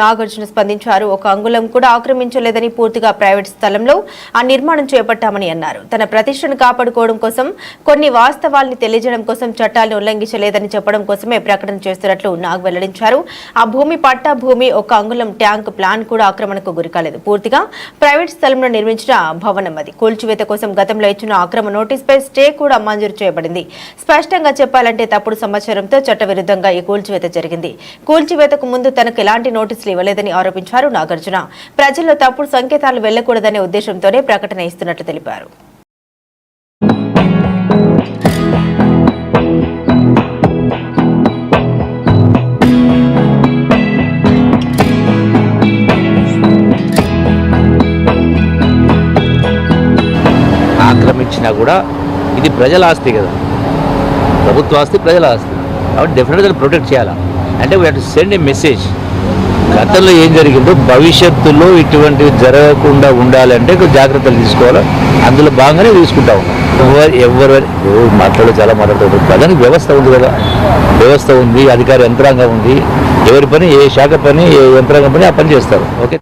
నాగార్జున స్పందించారు. ఒక అంగుళం కూడా ఆక్రమించలేదని పూర్తిగా ప్రైవేట్ స్థలంలో ఆ నిర్మాణం చేపట్టామని అన్నారు. తన ప్రతిష్టను కాపాడుకోవడం కోసం కొన్ని వాస్తవాల్ని తెలియజేయడం కోసం చట్టాలను ఉల్లంఘించలేదని చెప్పడం కోసమే ప్రకటన చేస్తున్నట్లు నాగ్ వెల్లడించారు. ఆ భూమి పట్టా భూమి ఒక అంగుళం ట్యాంక్ ప్లాన్ కూడా ఆక్రమణకు గురికాలేదు. పూర్తిగా ప్రైవేట్ స్థలంలో నిర్మించిన భవనం అది. కూల్చివేత కోసం గతంలో ఇచ్చిన ఆక్రమణ నోటీసుపై స్టే కూడా మంజూరు చేయబడింది. స్పష్టంగా చెప్పాలంటే తప్పుడు సమాచారంతో చట్టవిరుద్ధంగా ఈ కూల్చివేత జరిగింది. కూల్చివేతకు ముందు తనకు ఎలాంటి నోటీసులు ఇవ్వలేదని ఆరోపించారు నాగార్జున. ప్రజల్లో తప్పుడు సంకేతాలు వెళ్ళకూడదనే ఉద్దేశంతోనే ప్రకటన ఇస్తున్నట్లు తెలిపారు. ఆక్రమించినా కూడా ఇది ప్రజల ఆస్తి కదా. ప్రభుత్వ ఆస్తి ప్రజల ఆస్తి. కాబట్టి డెఫినెట్గా ప్రొటెక్ట్ చేయాలా. అంటే we to send a message గతంలో ఏం జరిగిందో భవిష్యత్తులో ఇటువంటివి జరగకుండా ఉండాలంటే జాగ్రత్తలు తీసుకోవాలి? అందులో బాగానే తీసుకుంటా ఉన్నాం. ఎవరు ఎవరు మాట్లాడే చాలా మాట్లాడుతుంది ప్రధానికి వ్యవస్థ ఉంది కదా. వ్యవస్థ ఉంది అధికార యంత్రాంగం ఉంది. ఎవరి పని? ఏ శాఖ పని? ఏ యంత్రాంగం పని? ఆ పని చేస్తారు. ఓకే.